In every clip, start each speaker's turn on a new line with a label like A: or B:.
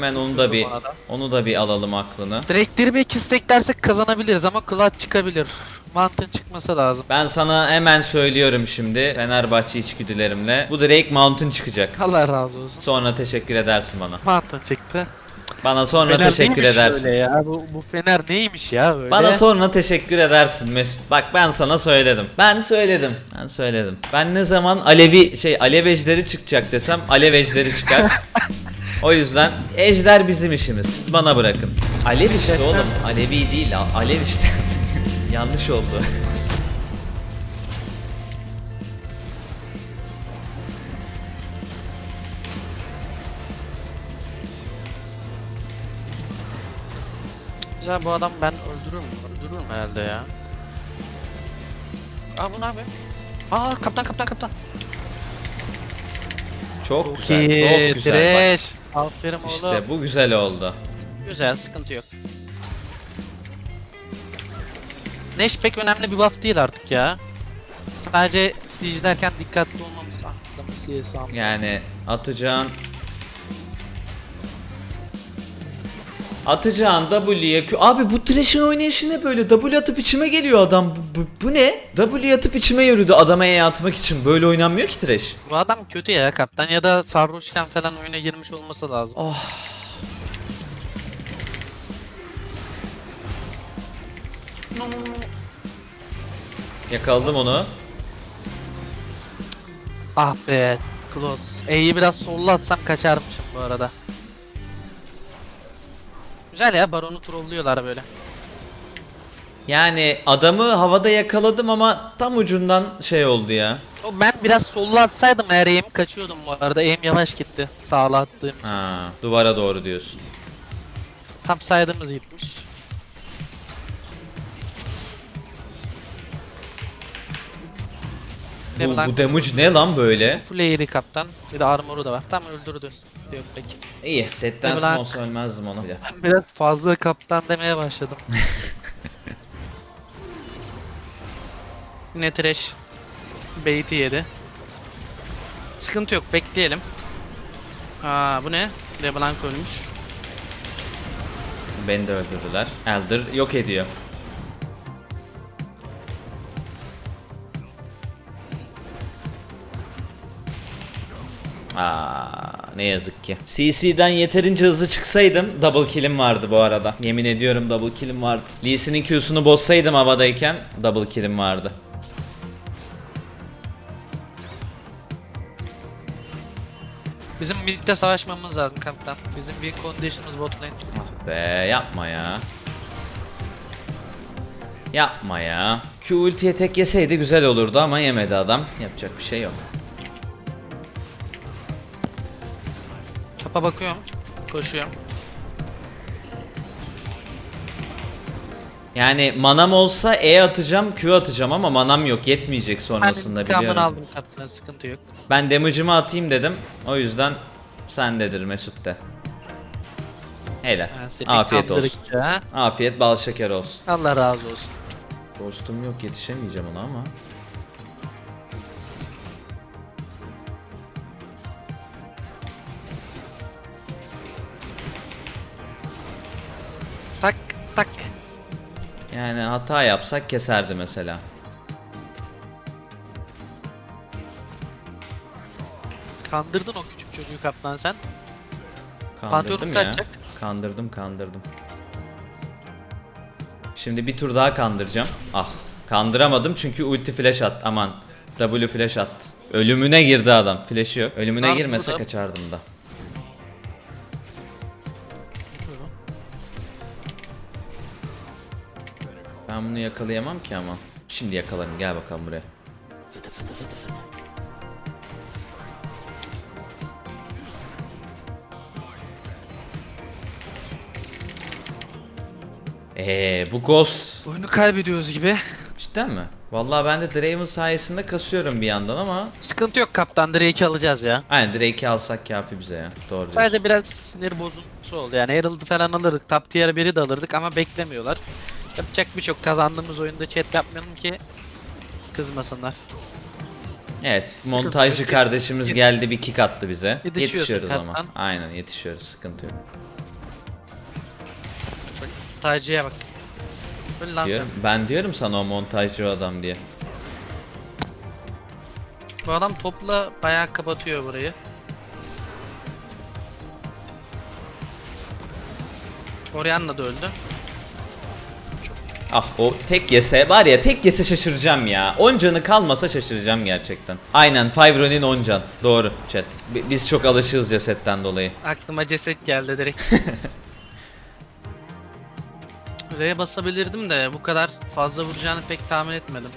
A: Hemen onu da bir onu da bir alalım aklını.
B: Drake'leri belki stacklersek kazanabiliriz ama clutch çıkabilir. Mountain çıkması lazım.
A: Ben sana hemen söylüyorum şimdi Fenerbahçe içgüdülerimle. Bu Drake Mountain çıkacak.
B: Allah razı olsun.
A: Sonra teşekkür edersin bana.
B: Mountain çıktı.
A: Bana sonra
B: Fener
A: teşekkür
B: neymiş
A: edersin.
B: Öyle ya. Bu, bu Fener neymiş ya böyle?
A: Bana sonra teşekkür edersin Mesut. Bak ben sana söyledim. Ben söyledim. Ben söyledim. Ben ne zaman Alevi şey Alev ejderi çıkacak desem Alev ejderi çıkar. o yüzden ejder bizim işimiz. Bana bırakın. Alev işte oğlum. Alevi değil. Alev işte. Yanlış oldu.
B: Güzel bu adam ben öldürürüm. Öldürürüm herhalde ya. Aa bu ne abi? Aa kaptan kaptan kaptan.
A: Çok güzel. Çok güzel. Bak,
B: Trash. Aferin oğlum.
A: İşte bu güzel oldu.
B: Güzel sıkıntı yok. Neş pek önemli bir buff değil artık ya. Sadece siege derken dikkatli olmamız lazım. CS almak.
A: Yani atacağın Atacağın W'ye Q... Abi bu Thresh'in oynayışı ne böyle? W atıp içime geliyor adam. Bu, bu, bu ne? W atıp içime yürüdü adama E atmak için. Böyle oynanmıyor ki Thresh.
B: Bu adam kötü ya kaptan ya da sarhoşken falan oyuna girmiş olması lazım.
A: Oh. Yakaladım onu.
B: Ah be close. E'yi biraz solla atsam kaçarmışım bu arada. Güzel ya baronu trollüyorlar böyle.
A: Yani adamı havada yakaladım ama tam ucundan şey oldu ya.
B: O ben biraz solla atsaydım eğer aim kaçıyordum bu arada. Aim yavaş gitti. Sağla attığım için.
A: Ha, duvara doğru diyorsun.
B: Tam saydığımız gitmiş.
A: Bu,
B: bu
A: damage ne lan böyle?
B: Full AD kaptan. Bir de armoru da var. Tam öldürdü. Yok peki.
A: İyi. Dead'den
B: Leblanc.
A: olsa ölmezdim onu bile.
B: Ben biraz fazla kaptan demeye başladım. Yine trash. Bait'i yedi. Sıkıntı yok bekleyelim. Aa bu ne? LeBlanc ölmüş.
A: Beni de öldürdüler. Elder yok ediyor. Aa, ne yazık ki. CC'den yeterince hızlı çıksaydım double kill'im vardı bu arada. Yemin ediyorum double kill'im vardı. Lee Sin'in Q'sunu bozsaydım havadayken double kill'im vardı.
B: Bizim midde savaşmamız lazım kaptan. Bizim bir condition'ımız bot lane.
A: Ah be yapma ya. Yapma ya. Q ultiye tek yeseydi güzel olurdu ama yemedi adam. Yapacak bir şey yok.
B: Tapa bakıyorum. Koşuyorum.
A: Yani manam olsa E atacağım, Q atacağım ama manam yok. Yetmeyecek sonrasında
B: ben
A: biliyorum.
B: aldım kaptan sıkıntı yok.
A: Ben damage'ımı atayım dedim. O yüzden sendedir Mesut de. Helal.
B: Ben
A: Afiyet olsun. Afiyet bal şeker olsun.
B: Allah razı olsun.
A: Ghost'um yok yetişemeyeceğim ona ama. Yani hata yapsak keserdi mesela.
B: Kandırdın o küçük çocuğu kaptan sen.
A: Kandırdım
B: Pantheon
A: ya.
B: kaçacak.
A: Kandırdım kandırdım. Şimdi bir tur daha kandıracağım. Ah kandıramadım çünkü ulti flash at aman. W flash at. Ölümüne girdi adam. Flash'ı yok. Ölümüne
B: Var
A: girmese
B: burada.
A: kaçardım da. Ben bunu yakalayamam ki ama. Şimdi yakalarım gel bakalım buraya. Eee bu Ghost
B: Oyunu kaybediyoruz gibi.
A: cidden mi? Vallahi ben de Draven sayesinde kasıyorum bir yandan ama
B: Sıkıntı yok kaptan Drake'i alacağız ya.
A: Aynen Drake'i alsak kafi bize ya. Doğru diyorsun.
B: Sadece biraz sinir bozuntusu oldu yani Herald'ı falan alırdık, top tier 1'i de alırdık ama beklemiyorlar. Yapacak bir çok kazandığımız oyunda chat yapmayalım ki kızmasınlar.
A: Evet montajcı
B: yok.
A: kardeşimiz geldi bir kick attı bize. Yetişiyoruz ama. Aynen yetişiyoruz sıkıntı yok.
B: Montajcıya bak. Öl lan sen.
A: Diyorum. Ben diyorum sana o montajcı adam diye.
B: Bu adam topla bayağı kapatıyor burayı. Orianna da öldü.
A: Ah o tek yese var ya tek yese şaşıracağım ya. 10 canı kalmasa şaşıracağım gerçekten. Aynen Five Ronin 10 can. Doğru chat. Bi- Biz çok alışığız cesetten dolayı.
B: Aklıma ceset geldi direkt. R'ye basabilirdim de bu kadar fazla vuracağını pek tahmin etmedim.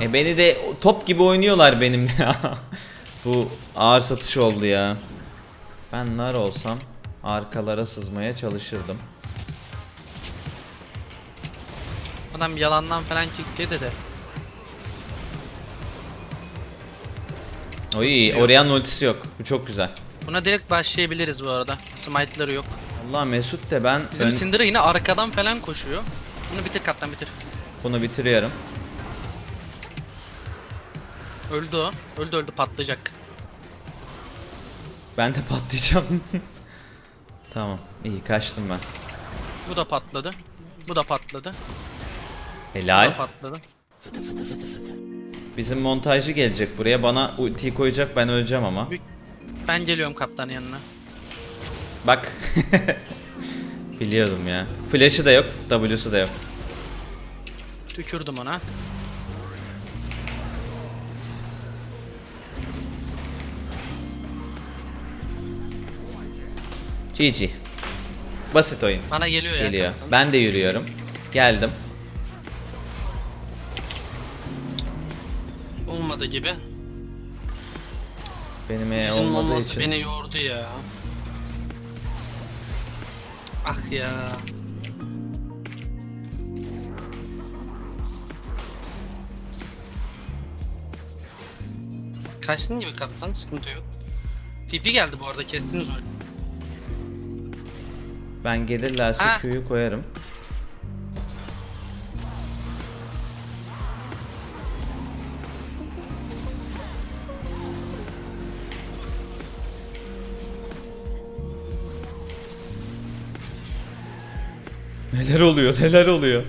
A: E beni de top gibi oynuyorlar benimle ya. Bu ağır satış oldu ya. Ben nar olsam arkalara sızmaya çalışırdım.
B: Adam yalandan falan çıktı de.
A: Oy,
B: yok.
A: Orion ultisi yok. Bu çok güzel.
B: Buna direkt başlayabiliriz bu arada. Smite'ları yok.
A: Allah Mesut de ben
B: Bizim
A: ön-
B: Syndra yine arkadan falan koşuyor. Bunu bitir kaptan bitir.
A: bunu bitiriyorum.
B: Öldü o. Öldü öldü patlayacak.
A: Ben de patlayacağım. tamam, iyi kaçtım ben.
B: Bu da patladı. Bu da patladı.
A: Helal. Bizim montajcı gelecek buraya. Bana ultiyi koyacak ben öleceğim ama.
B: Ben geliyorum kaptanın yanına.
A: Bak. Biliyordum ya. Flash'ı da yok, W'su da yok.
B: Tükürdüm ona.
A: GG. Basit oyun.
B: Bana geliyor ya.
A: Geliyor. Ben de yürüyorum. Geldim.
B: Olmadı gibi.
A: Benim E
B: Bizim
A: olmadığı
B: olması
A: için.
B: beni yordu ya. Ah ya. Kaçtın gibi kaptan sıkıntı yok. TP geldi bu arada kestiniz onu.
A: Ben gelirlerse
B: Ha.
A: Q'yu koyarım. Neler oluyor neler oluyor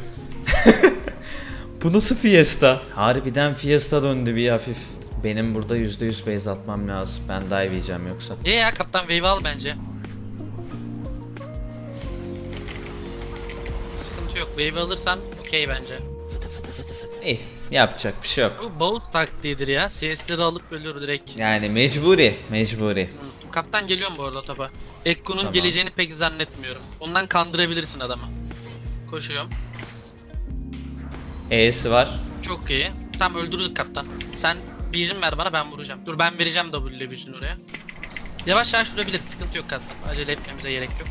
A: Bu nasıl fiesta Harbiden fiesta döndü bir hafif Benim burada %100 base atmam lazım Ben dive yiyeceğim yoksa
B: Ye ya kaptan wave al bence. Sıkıntı yok. Wave alırsan okey bence.
A: İyi yapacak bir şey yok
B: Bu bolt taktiğidir ya. CS'leri alıp ölür direkt.
A: Yani mecburi mecburi
B: Kaptan geliyorum bu arada topa. Ekko'nun
A: Tamam.
B: geleceğini pek zannetmiyorum. Ondan kandırabilirsin adamı. Koşuyorum.
A: E'si var
B: Çok iyi. Tam öldürdük kaptan. Sen vision ver bana ben vuracağım. Dur ben vereceğim W ile vision oraya. Yavaş yavaş vurabilir. Sıkıntı yok kaptan. Acele etmemize gerek yok.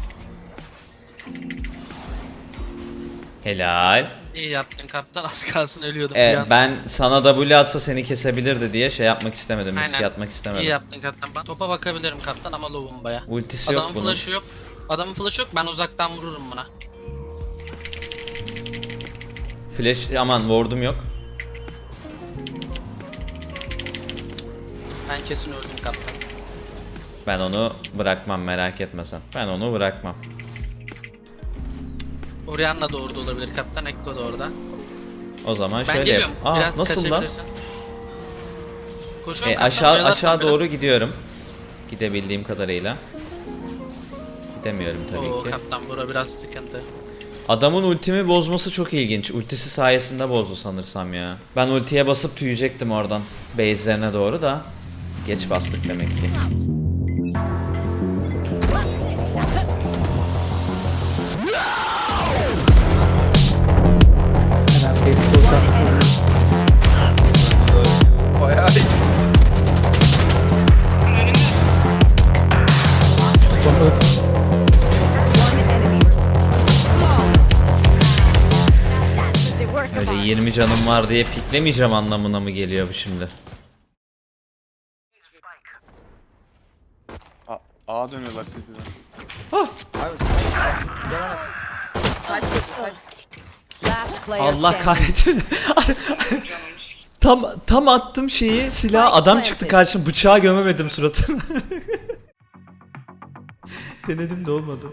A: Helal
B: İyi yaptın kaptan. Az kalsın ölüyordum
A: Evet
B: bir
A: ben sana W atsa seni kesebilirdi diye şey yapmak istemedim
B: Aynen.
A: atmak istemedim
B: İyi yaptın kaptan. Ben topa bakabilirim kaptan ama low'um baya.
A: Ultisi yok
B: Adamın
A: bunun
B: flash'ı yok. Adamın flash'ı yok. Ben uzaktan vururum buna.
A: Flash aman ward'um yok
B: Ben kesin öldüm kaptan.
A: Ben onu bırakmam merak etme sen Ben onu bırakmam
B: Orianna da orada olabilir kaptan. Ekko da orada.
A: O zaman
B: Ben
A: şöyle yap
B: geliyorum.
A: Aa
B: Biraz
A: nasıl lan.
B: Koşuyorum
A: e,
B: kaptan,
A: aşağı
B: oyalatma
A: aşağı
B: biraz.
A: doğru gidiyorum Gidebildiğim kadarıyla Gidemiyorum tabii
B: Oo
A: ki
B: kaptan bura biraz sıkıntı.
A: Adamın ultimi bozması çok ilginç. Ultisi sayesinde bozdu sanırsam ya. Ben ultiye basıp tüyecektim oradan. Base'lerine doğru da. Geç bastık demek ki. 20 canım var diye piklemeyeceğim anlamına mı geliyor bu şimdi?
C: A, A dönüyorlar City'den.
A: Allah kahretsin. tam tam attım şeyi silah adam çıktı karşıma bıçağı gömemedim suratına. Denedim de olmadı.